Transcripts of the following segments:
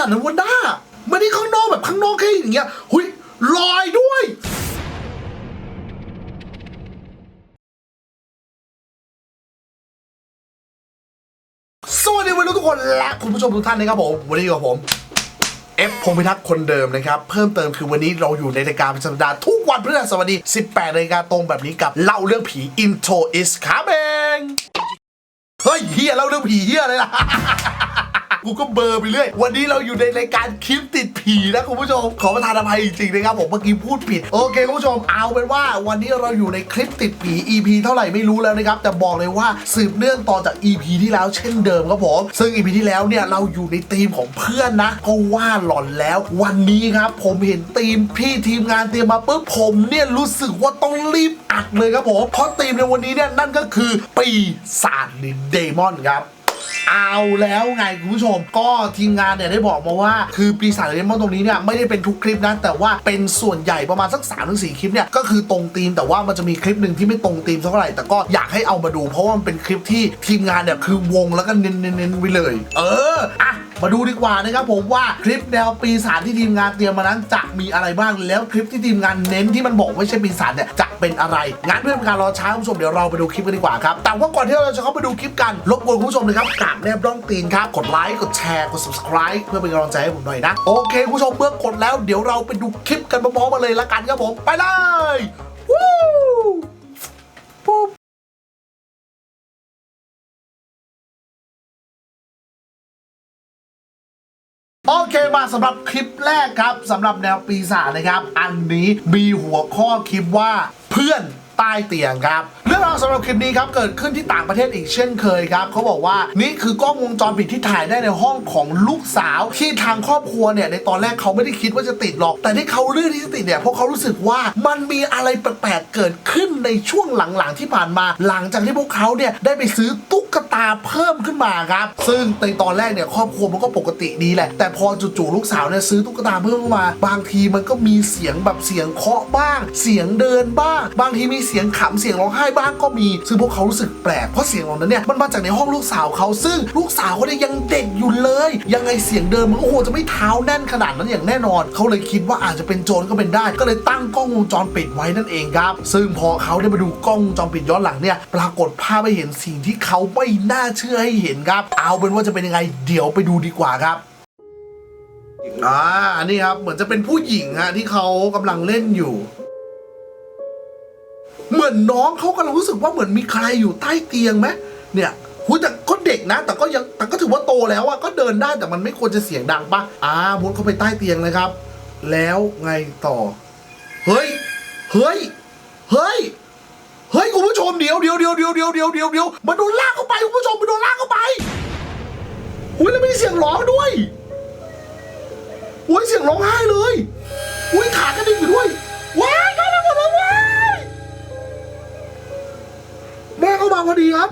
นาดนั้นวะด้าไม่ได้ข้างนอกแบบข้างนอกแค่อย่างเงี้ยหุยลอยด้วยสวัสดีวัยรุ่นทุกคนและคุณผู้ชมทุกท่านนะครับผมวันนี้กับผมเอฟพงพิทักษ์คนเดิมนะครับ เพิ่มเติมคือวันนี้เราอยู่ในรายการประจำสัปดาห์ทุกวันพฤหัสบดี 18นาฬิกาตรงแบบนี้กับเล่าเรื่องผี Into is coming เฮ้ยเฮียเล่าเรื่องผีเฮียเลยล่ะ กูก็เบอร์ไปเรื่อย วันนี้เราอยู่ในรายการคลิปติดผีนะคุณผู้ชม ขอประทานอภัยจริงๆนะครับผมเมื่อกี้พูดผิด โอเคคุณผู้ชม เอาเป็นว่าวันนี้เราอยู่ในคลิปติดผี EP เท่าไหร่ไม่รู้แล้วนะครับ แต่บอกเลยว่าสืบเนื่องต่อจาก EP ที่แล้วเช่นเดิมครับผม ซึ่ง EP ที่แล้วเนี่ยเราอยู่ในทีมของเพื่อนนะ ก็ว่าหลอนแล้ว วันนี้ครับผมเห็นทีมพี่ทีมงานเตรียมมาปุ๊บผมเนี่ยรู้สึกว่าต้องรีบอัดเลยครับผม เพราะทีมในวันนี้เนี่ยนั่นก็คือปีศาจลินเดมอนครับ เอาแล้วไงคุณผู้ชม ก็ทีมงานเนี่ยได้บอกมาว่า คือปีศาจเดมอนตรงนี้เนี่ยไม่ได้เป็นทุกคลิปนะแต่ว่าเป็นส่วนใหญ่ประมาณสัก3ามถึงสคลิปเนี่ยก็คือตรงธีมแต่ว่ามันจะมีคลิปหนึ่งที่ไม่ตรงธีมเท่าไหร่แต่ก็อยากให้เอามาดู เพราะว่ามันเป็นคลิปที่ทีมงานเนี่ยคือวงแล้วก็เน้นๆๆไปเลย เอออะ มาดูดีกว่านะครับผมว่าคลิปแนวปีศาจที่ทีมงานเตรียมมานั้นจะมีอะไรบ้างแล้วคลิปที่ทีมงานเน้นที่มันบอกไม่ใช่ปีศาจเนี่ยจะเป็นอะไรงั้นเพื่อเป็นการรอช้าคุณผู้ชมเดี๋ยวเราไปดูคลิปกันดีกว่าครับแต่ว่าก่อนที่เราจะเข้าไปดูคลิปกันรบกวนคุณผู้ชมนะครับกราบแนบร่องตีนครับกดไลค์กดแชร์กด subscribe เพื่อเป็นกำลังใจให้ผมหน่อยนะโอเคคุณผู้ชมเมื่อกดแล้วเดี๋ยวเราไปดูคลิปกันพร้อมๆกันเลยละกันครับผมไปเลยวู้ โอเคมาสำหรับคลิปแรกครับสำหรับแนวปีศาจนะครับ อันนี้มีหัวข้อคลิปว่าเพื่อนใต้เตียงครับเรื่องราวสำหรับคลิปนี้ครับเกิดขึ้นที่ต่างประเทศอีกเช่นเคยครับเขาบอกว่านี่คือกล้องวงจรปิดที่ถ่ายได้ในห้องของลูกสาวที่ทางครอบครัวเนี่ยในตอนแรกเขาไม่ได้คิดว่าจะติดหรอก แต่ที่เขาเลือกที่จะติดเนี่ยเพราะเขารู้สึกว่ามันมีอะไรแปลกๆเกิดขึ้นในช่วงหลังๆที่ผ่านมา หลังจากที่พวกเขาเนี่ยได้ไปซื้อตุ๊ กตาเพิ่มขึ้นมาครับ ซึ่งในตอนแรกเนี่ยครอบครัวมันก็ปกติดีแหละ แต่พอจู่ๆลูกสาวเนี่ยซื้อตุ๊กตาเพิ่มเข้ามา บางทีมันก็มีเสียงแบบเสียงเคาะบ้าง เสียงเดินบ้าง บางทีมีเสียงขำเสียงร้องไห้บ้างก็มี ซึ่งพวกเขารู้สึกแปลก เพราะเสียงเหล่านั้นเนี่ยมันมาจากในห้องลูกสาวเขา ซึ่งลูกสาวเขาเนี่ยยังเด็กอยู่เลย ยังไงเสียงเดินมันก็คงจะไม่เท้าแน่นขนาดนั้นอย่างแน่นอน เขาเลยคิดว่าอาจจะเป็นโจรก็เป็นได้ ก็เลยตั้งกล้องวงจรปิดไว้นั่นเองครับ ซึ่งพอเขาได้มาดูกล้องวงจรปิดย้อนหลังเนี่ย ปรากฏภาพให้เห็นสิ่งที่เขาไม่น่าเชื่อให้เห็นครับ เอาเป็นว่าจะเป็นยังไงเดี๋ยวไปดูดีกว่าครับอ่านนี้ครับเหมือนจะเป็นผู้หญิงฮะที่เขากำลังเล่นอยู่ เหมือนน้องเขากำลังรู้สึกว่าเหมือนมีใครอยู่ใต้เตียงไหมเนี่ยหูแต่ก็เด็กนะ แต่ก็ยังแต่ก็ถือว่าโตแล้วอะก็เดินได้แต่มันไม่ควรจะเสียงดังปะอ่ามุดเข้าไปใต้เตียงเลยครับ แล้วไงต่อ เฮ้ย เฮ้ย เฮ้ย เฮ้ยคุณผู้ชมเดี๋ยวเดี๋ยวเดี๋ยวเดี๋ยวเดี๋ยวเดี๋ยวเดี๋ยวเดี๋ยวมันโดนลากเข้าไปคุณผู้ชมมันโดนลากเข้าไปอุ้ยแล้วมีเสียงร้องด้วยอุ้ยเสียงร้องไห้เลยอุ้ยขากระดิ่งอยู่ด้วยว้ายเข้ามาหมดเลยว้ายแม่เข้ามาพอดีครับ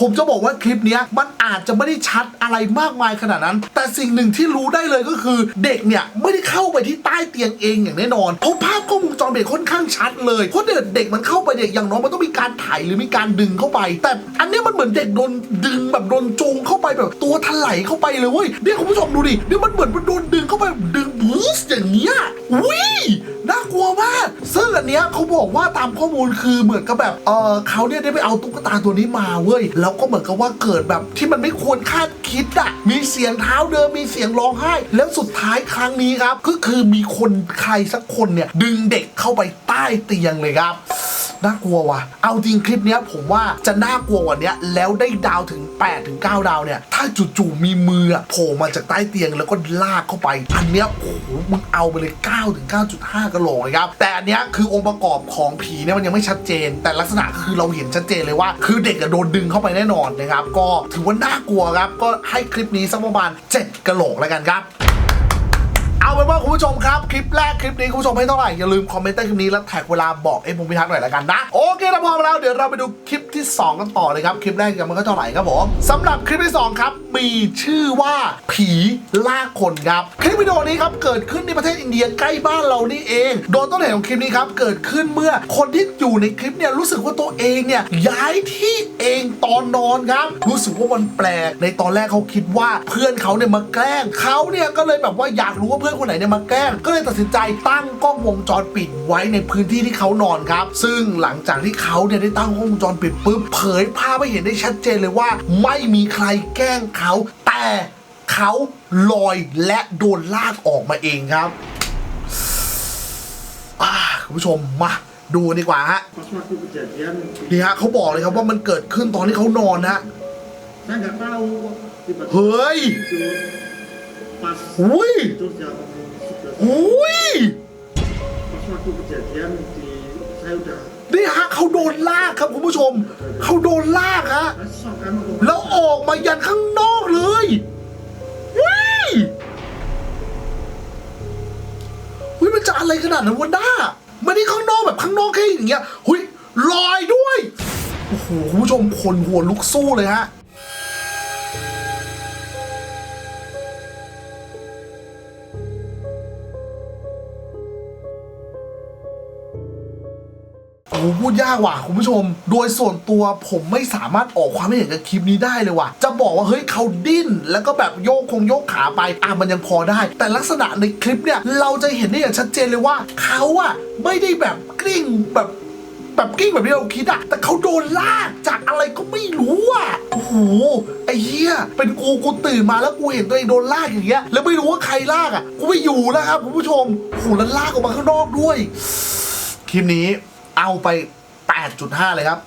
ผมจะบอกว่าคลิปนี้มันอาจจะไม่ได้ชัดอะไรมากมายขนาดนั้น แต่สิ่งหนึ่งที่รู้ได้เลยก็คือ เด็กเนี่ยไม่ได้เข้าไปที่ใต้เตียงเองอย่างแน่นอนเพราะภาพกล้องวงจรปิดค่อนข้างชัดเลยเพราะเด็กเด็กมันเข้าไปเนี่ยอย่างน้อยมันต้องมีการถ่ายหรือมีการดึงเข้าไป แต่อันนี้มันเหมือนเด็กโดนดึงแบบโดนจูงเข้าไปแบบตัวถลายเข้าไปเลยเว้ยเนี่ยคุณผู้ชมดูดิเนี่ยมันเหมือนมันโดนดึงเข้าไปดึงบูสอย่างเงี้ยวิน่ากลัวมากซึ่งอันเนี้ยเขาบอกว่าตามข้อมูลคือเหมือนกับแบบเออเขาเนี่ยได้ไปเอาตุ๊กตาตัวนี้มาเว้ยแล้วก็เหมือนกับว่าเกิดแบบที่มันไม่ควรคาดคิดอะมีเสียงเท้าเดินมีเสียงร้องไห้ แล้วสุดท้ายครั้งนี้ครับ ก็คือมีคนใครสักคนเนี่ย ดึงเด็กเข้าไปใต้เตียงเลยครับ น่ากลัวว่ะ เอาจริงคลิปเนี้ยผมว่าจะน่ากลัวกว่านี้แล้วได้ดาวถึง8ถึง9ดาวเนี่ย ถ้าจู่ๆมีมือโผล่มาจากใต้เตียงแล้วก็ลากเข้าไป อันเนี้ยโอ้โหมึงเอาไปเลย9ถึง9.5กะโหลกเลยครับ แต่อันเนี้ยคือองค์ประกอบของผีเนี่ยมันยังไม่ชัดเจน แต่ลักษณะคือเราเห็นชัดเจนเลยว่า คือเด็กอะโดนดึงเข้าไปแน่นอนนะครับ ก็ถือว่าน่ากลัวครับ ก็ให้คลิปนี้สักประมาณ7กะโหลกแล้วกันครับ เอาเป็นว่าคุณผู้ชมครับ คลิปแรกคลิปนี้คุณผู้ชมให้เท่าไหร่ อย่าลืมคอมเมนต์ใต้คลิปนี้แล้วแท็กเวลาบอกเอ็มพงพิทักษ์หน่อยละกันนะ โอเคถ้าพร้อมแล้วเดี๋ยวเราไปดูคลิปที่ 2 กันต่อเลยครับ คลิปแรกยังไม่ค่อยเท่าไหร่ครับผมสำหรับคลิปที่ 2 ครับ มีชื่อว่าผีล่าคนครับ คลิปวิดีโอนี้ครับเกิดขึ้นในประเทศอินเดียใกล้บ้านเรานี่เอง โดยต้นเหตุของคลิปนี้ครับเกิดขึ้นเมื่อคนที่อยู่ในคลิปเนี่ยรู้สึกว่าตัวเองเนี่ยย้ายที่เองตอนนอนครับ รู้สึกว่ามันแปลกในตอนแรกเขาคิดว่าเพื่อนเขาเนี่ยมาแกล้งเขาเนี่ยก็เลยแบบว่าอยากรู้ว่าเพื่อนคนไหนเนี่ยมาแกล้ง ก็เลยตัดสินใจตั้งกล้องวงจรปิดไว้ในพื้นที่ที่เขานอนครับ ซึ่งหลังจากที่เขาเนี่ยได้ตั้งกล้องวงจรปิดปุ๊บเผยภาพให้เห็นได้ชัดเจนเลยว่า ไม่มีใครแกล้งเขา แต่เขาลอยและโดนลากออกมาเองครับอ่าคุณผู้ชมมาดูดีกว่าฮะ pas waktu kejadian นี่ฮะเขาบอกเลยครับว่ามันเกิดขึ้นตอนที่เขานอนนะ saya nggak tahu tiba-tiba เฮ้ย Ui! Ui! นี่ฮะเขาโดนลากครับคุณผู้ชม เขาโดนลากฮะแล้วออกมายันข้างนอกเลยวิวิมันจะอะไรขนาดนั้นวะหน้ามันนี่ข้างนอกแบบข้างนอกแค่อย่างเงี้ยหุยลอยด้วยโอ้โหคุณผู้ชมคนหัวลุกสู้เลยฮะ หพูดยากว่ะคุณผู้ชม โดยส่วนตัวผมไม่สามารถออกความเห็นกับคลิปนี้ได้เลยว่ะ จะบอกว่าเฮ้ยเขาดิ้น แล้วก็แบบโยกคงโยกขาไปอะมันยังพอได้ แต่ลักษณะในคลิปเนี่ยเราจะเห็นได้อย่างชัดเจนเลยว่าเขาอะไม่ได้แบบกลิ้งแบบแบบกิ้งแบบที่เราคิดอะแต่เขาโดนลากจากอะไรก็ไม่รู้อะโอ้โห ไอ้เหี้ย เป็นกูกูตื่นมาแล้วกูเห็นตัวเองโดนลากอย่างเงี้ย แล้วไม่รู้ว่าใครลากอะกูไม่อยู่แล้วครับคุณผู้ชมโอ้โหแล้วลากออกมาข้างนอกด้วย คลิปนี้ เอาไป 8.5 เลยครับ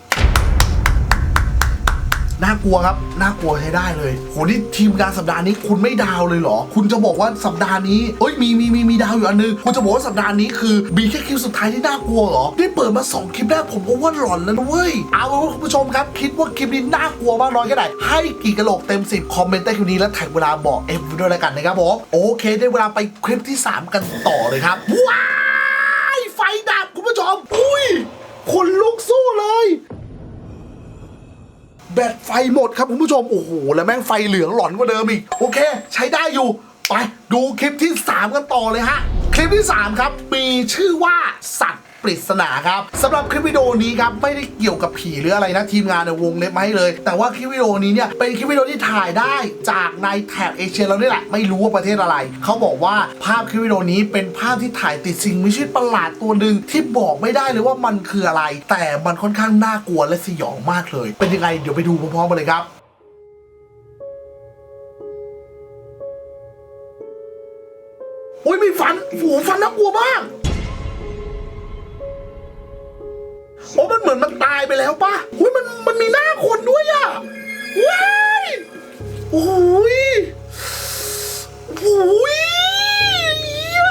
น่ากลัวครับ น่ากลัวใช้ได้เลย โห นี่ทีมงานสัปดาห์นี้คุณไม่ดาวเลยเหรอ คุณจะบอกว่าสัปดาห์นี้ เอ้ย มี มี มี มีดาวอยู่อันนึง คุณจะบอกว่าสัปดาห์นี้คือมีแค่คลิปสุดท้ายที่น่ากลัวเหรอนี่เปิดมา 2 คลิปแรกผมก็ว่าหลอนแล้วนะเว้ย เอาเป็นว่าคุณผู้ชมครับ คิดว่าคลิปนี้น่ากลัวมากน้อยแค่ไหน ให้กี่กะโหลกเต็ม 10 คอมเมนต์ใต้คลิปนี้แล้วแท็กเวลาบอกเอ็มด้วยแล้วกันนะครับผม โอเค ได้เวลาไปคลิปที่ 3 กันต่อเลยครับว้า หมดครับคุณผู้ชม โอ้โห แล้วแม่งไฟเหลืองหลอนกว่าเดิมอีก โอเค ใช้ได้อยู่ ไปดูคลิปที่ 3 กันต่อเลยฮะ คลิปที่ 3 ครับ มีชื่อว่าสัตว ปริศนาครับสำหรับคลิปวิดีโอนี้ครับไม่ได้เกี่ยวกับผีหรืออะไรนะทีมงานในวงเล็บมาให้เลย แต่ว่าคลิปวิดีโอนี้เนี่ยเป็นคลิปวิดีโอที่ถ่ายได้จากในแถบเอเชียเราเนี่ยแหละไม่รู้ว่าประเทศอะไร เขาบอกว่าภาพคลิปวิดีโอนี้เป็นภาพที่ถ่ายติดสิ่งมีชีวิตประหลาดตัวหนึ่งที่บอกไม่ได้เลยว่ามันคืออะไร แต่มันค่อนข้างน่ากลัวและสยองมากเลย เป็นยังไงเดี๋ยวไปดูพร้อมๆกันเลยครับโอ้ยมีฟันโอ้ฟันน่ากลัวมาก โอ้มันเหมือนมันตายไปแล้วป่ะอุ้ยมันมันมีหน้าคนด้วยอะว้ายโอ้ยโอ้ยเหี้ย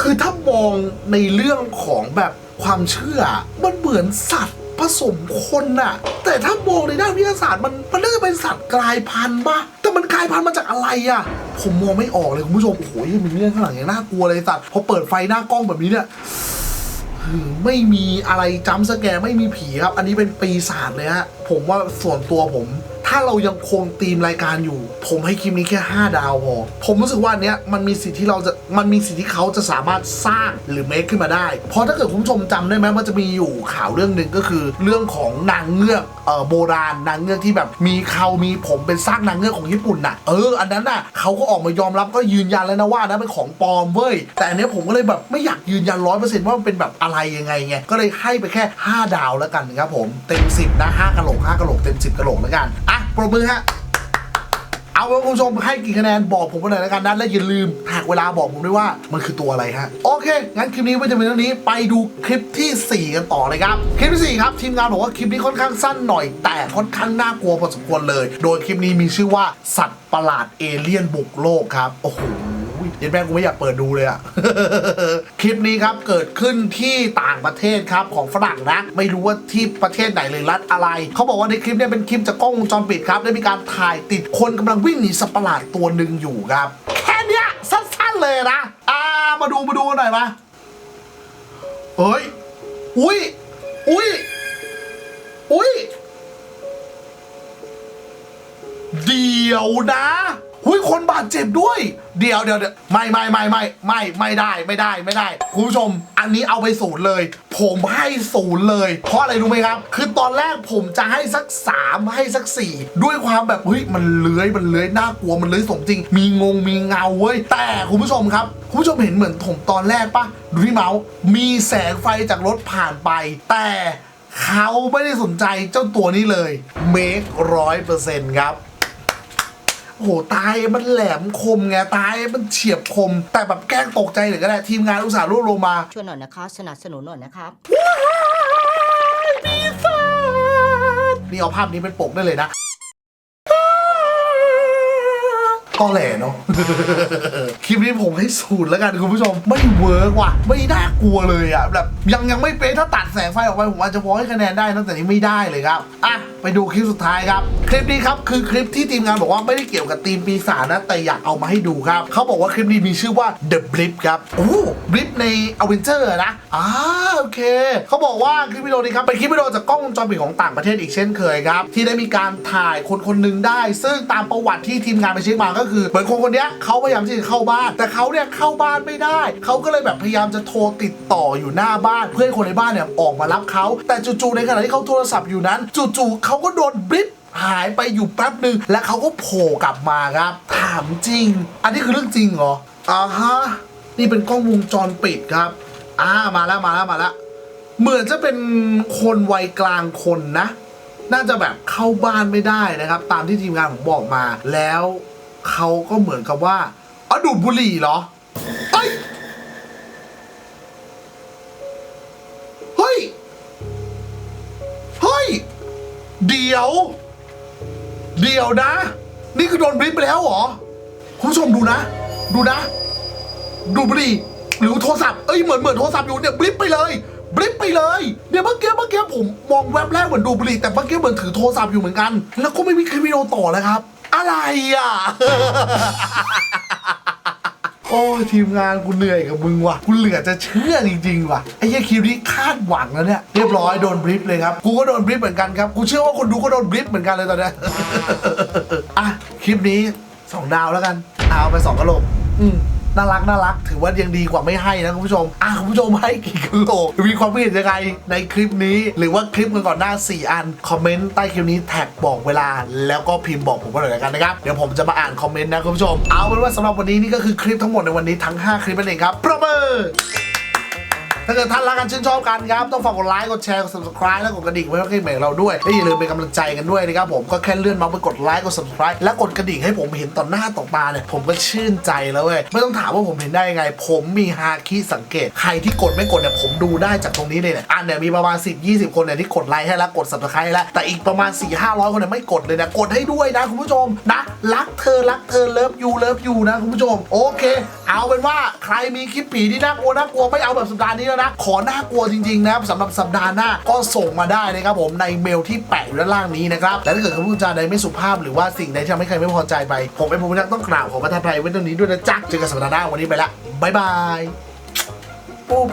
คือถ้ามองในเรื่องของแบบความเชื่อ มันเหมือนสัตว์ผสมคนน่ะ แต่ถ้ามองในด้านวิทยาศาสตร์มันมันน่าจะเป็นสัตว์กลายพันธุ์ป่ะแต่มันกลายพันธุ์มาจากอะไรอะ ผมมองไม่ออกเลยคุณผู้ชมโอ้โหยังมีเรื่องข้างหลังอย่างน่ากลัวเลยสัตว์พอเปิดไฟหน้ากล้องแบบนี้เนี่ย ไม่มีอะไรจ้ำสแกร์ไม่มีผีครับ อันนี้เป็นปีศาจเลยฮะ ผมว่าส่วนตัวผม ถ้าเรายังคงธีมรายการอยู่ ผมให้คลิปนี้แค่ 5 ดาวพอผมรู้สึกว่าเนี้ยมันมีสิทธิ์ที่เราจะมันมีสิทธิ์ที่เขาจะสามารถสร้างหรือเมคขึ้นมาได้ เพราะถ้าเกิดคุณผู้ชมจำได้ไหมว่าจะมีอยู่ข่าวเรื่องหนึ่งก็คือ เรื่องของนางเงือกเอ่อโบราณนางเงือกที่แบบมีเขามีผมเป็นสร้างนางเงือกของญี่ปุ่นน่ะเอออันนั้นน่ะเขาก็ออกมายอมรับก็ยืนยันแล้วนะว่านั้นเป็นของปลอมเว้ยแต่อันเนี้ยผมก็เลยแบบไม่อยากยืนยันร้อยเปอร์เซ็นต์ว่ามันเป็นแบบอะไรยังไงไงก็เลยให้ไปแค่ 5 ดาวแล้วกันครับผมเต็ม 10นะ5กะโหลก5กะโหลกเต็ม 10กะโหลกแล้วกันอะ ปรบมือฮะ เอาไปคุณผู้ชมให้กี่คะแนนบอกผมมาหน่อยแล้วกันนะและอย่าลืมแท็กเวลาบอกผมด้วยว่ามันคือตัวอะไรฮะ โอเค งั้นคลิปนี้ไม่จะเป็นเท่านี้ ไปดูคลิปทีสี่ 4 กันต่อเลยครับ คลิปที่ 4 ครับทีมงานบอกว่าคลิปนี้ค่อนข้างสั้นหน่อย แต่ค่อนข้างน่ากลัวพอสมควรเลย โดยคลิปนี้มีชื่อว่าสัตว์ประหลาดเอเลี่ยนบุกโลกครับ โอ้โห ย็นแม่กูไม่อยากเปิดดูเลยอะคลิปนี้ครับเกิดขึ้นที่ต่างประเทศครับของฝรั่งนะ ไม่รู้ว่าที่ประเทศไหนหรือรัฐอะไร เขาบอกว่าในคลิปเนี้เป็นคลิปจากกล้องวงจรปิดครับ ได้มีการถ่ายติดคนกำลังวิ่งหนีสัตว์ประหลาดตัวหนึ่งอยู่ครับ แค่เนี้ยสั้นๆเลยนะ อ่ามาดูมาดูหน่อยมาเอ้ย อุ้ย อุ้ย อุ้ย เดี๋ยวนะ หุยคนบาดเจ็บด้วย เดี๋ยวเดี๋ยวเดี๋ยวไม่ไม่ไม่ไม่ไม่ไม่ได้ไม่ได้ไม่ได้คุณผู้ชม อันนี้เอาไปศูนย์เลย ผมให้ศูนย์เลย เพราะอะไรรู้ไหมครับ คือตอนแรกผมจะให้สักสามให้สักสี่ด้วยความแบบเฮ้ยมันเลื้อยมันเลื้อยน่ากลัวมันเลื้อยสมจริง มีงงมีเงาเว้ยแต่คุณผู้ชมครับคุณผู้ชมเห็นเหมือนผมตอนแรกปะดูที่เมาส์มีแสงไฟจากรถผ่านไป แต่เขาไม่ได้สนใจเจ้าตัวนี้เลยเมคร้อยเปอร์เซ็นต์ครับ โอ้โหตายมันแหลมคมไงตายมันเฉียบคม แต่แบบแกล้งตกใจหรือก็ได้ทีมงานอุตส่าห์รวบรวมมา ช่วยหน่อยนะคะสนับสนุนหน่อยนะครับนี่เอาภาพนี้เป็นปกได้เลยนะตอแหลเนาะ คลิปนี้ผมให้ศูนย์แล้วกันคุณผู้ชม ไม่เวิร์กว่ะ ไม่น่ากลัวเลยอะแบบยังยังไม่เป๊ะถ้าตัดแสงไฟออกไปผมอาจจะพอให้คะแนนได้นะแต่นี่ไม่ได้เลยครับ อะ ไปดูคลิปสุดท้ายครับ คลิปนี้ครับคือคลิปที่ทีมงานบอกว่าไม่ได้เกี่ยวกับทีมปีศาจนะ แต่อยากเอามาให้ดูครับ เขาบอกว่าคลิปนี้มีชื่อว่า The Blip ครับโอ้ Blip ใน a v e n g e r นะอ่าโอเค เขาบอกว่าคลิปวิดีโอนี้ครับเป็นคลิปวิดีโอจากกล้องวงจรปิดของต่างประเทศอีกเช่นเคยครับที่ได้มีการถ่ายคนคนหนึ่งได้ ซึ่งตามประวัติที่ทีมงานไปเช็คมาก็คือเหมือนคนคนนี้เขาพยายามที่จะเข้าบ้าน แต่เขาเนี่ยเข้าบ้านไม่ได้ เขาก็เลยแบบพยายามจะโทรติดต่ออยู่หน้าบ้าน เพื่อให้คนในบ้านเนี่ยออกมารับเขาแต่จู่ๆในขณะที่เขาโทรศัพท์อยู่นั้นจู่ๆเขาาก็โดนบลิปหายไปอยู่แป๊บหนึ่งและเขาก็โผล่กลับมาครับ ถามจริง อันนี้คือเรื่องจริงเหรออ่าฮะนี่เป็นกล้องวงจรปิดครับอ่ามาแล้วมาแล้วมาแล้วเหมือนจะเป็นคนวัยกลางคนนะ น่าจะแบบเข้าบ้านไม่ได้นะครับ ตามที่ทีมงานผมบอกมา แล้วเขาก็เหมือนกับว่าอ๋อดูดบุหรี่เหรอ เดี๋ยว เดี๋ยวนะ นี่คือโดนบลิปไปแล้วเหรอ คุณผู้ชมดูนะ ดูนะ ดูบุหรี่หรือโทรศัพท์ เอ้ยเหมือนเหมือนโทรศัพท์อยู่เนี่ยบลิปไปเลยบลิปไปเลยเดี๋ยวเมื่อกี้เมื่อกี้ผมมองแวบแรกเหมือนดูบุหรี่แต่เมื่อกี้เหมือนถือโทรศัพท์อยู่เหมือนกัน แล้วก็ไม่มีคลิปวิดีโอต่อแล้วครับ อะไรอะ โอ้ยทีมงานกูเหนื่อยกับมึงว่ะกูเหลือจะเชื่อจริงๆว่ะไอ้เหี้ยคลิปนี้คาดหวังแล้วเนี่ยเรียบร้อยโดนบลิปเลยครับกูก็โดนบลิปเหมือนกันครับกูเชื่อว่าคนดูก็โดนบลิปเหมือนกันเลยตอนเนี้ยอะคลิปนี้สองดาวแล้วกันเอาไปสองกะโหลกอืม น่ารักน่ารัก ถือว่ายังดีกว่าไม่ให้นะคุณผู้ชม อะคุณผู้ชมให้กี่กิโลมีความคิดเห็นยังไงในคลิปนี้ หรือว่าคลิปก่อนหน้า 4 อัน คอมเมนต์ใต้คลิปนี้แท็กบอกเวลา แล้วก็พิมพ์บอกผมมาหน่อยละกันนะครับ เดี๋ยวผมจะมาอ่านคอมเมนต์นะคุณผู้ชม เอาเป็นว่าสำหรับวันนี้นี่ก็คือคลิปทั้งหมดในวันนี้ทั้ง 5 คลิปนั่นเองครับประเมิน ถ้าเกิดท่านรักกันชื่นชอบกันครับ ต้องฝากกดไลค์กดแชร์กด subscribe และกดกระดิ่งไว้ให้คลิปใหม่องเราด้วยและอย่าลืมเป็นกำลังใจกันด้วยนะครับผมก็แค่เลื่อนเมาส์ไปกดไลค์กด subscribe และกดกระดิ่งให้ผมเห็นต่อหน้าต่อตาเนี่ยผมก็ชื่นใจแล้วเว้ยไม่ต้องถามว่าผมเห็นได้ยังไง ผมมีฮาคิสังเกต ใครที่กดไม่กดเนี่ยผมดูได้จากตรงนี้เลยเนี่ยอันเนี่ยมีประมาณ10 20 คนเนี่ยที่กดไลค์ให้แล้วกด subscribe ให้แล้วแต่อีกประมาณ 4 500 คนเนี่ยไม่กดเลยนะกดให้ด้วยนะคุณผู้ชมนะรักเธอรักเธอเลิฟยูเลิฟยูนะคุณผู้ชมโอเค เอาเป็นว่าใครมีคลิปผีที่น่ากลัวน่ากลัวไม่เอาแบบสัปดาห์นี้แล้วนะ ขอน่ากลัวจริงๆนะครับสำหรับสัปดาห์หน้าก็ส่งมาได้นะครับผมในเมลที่แปะอยู่ด้านล่างนี้นะครับและถ้าเกิดคำพูดจาใดไม่สุภาพหรือว่าสิ่งใดที่ทำให้ใครไม่พอใจไป ผมเป็นผู้พิทักษ์ต้องกล่าวขอประทานอภัยไว้ตรงนี้ด้วยนะจ๊ะเจอกันสัปดาห์หน้าวันนี้ไปละบ๊ายบายปุ๊บ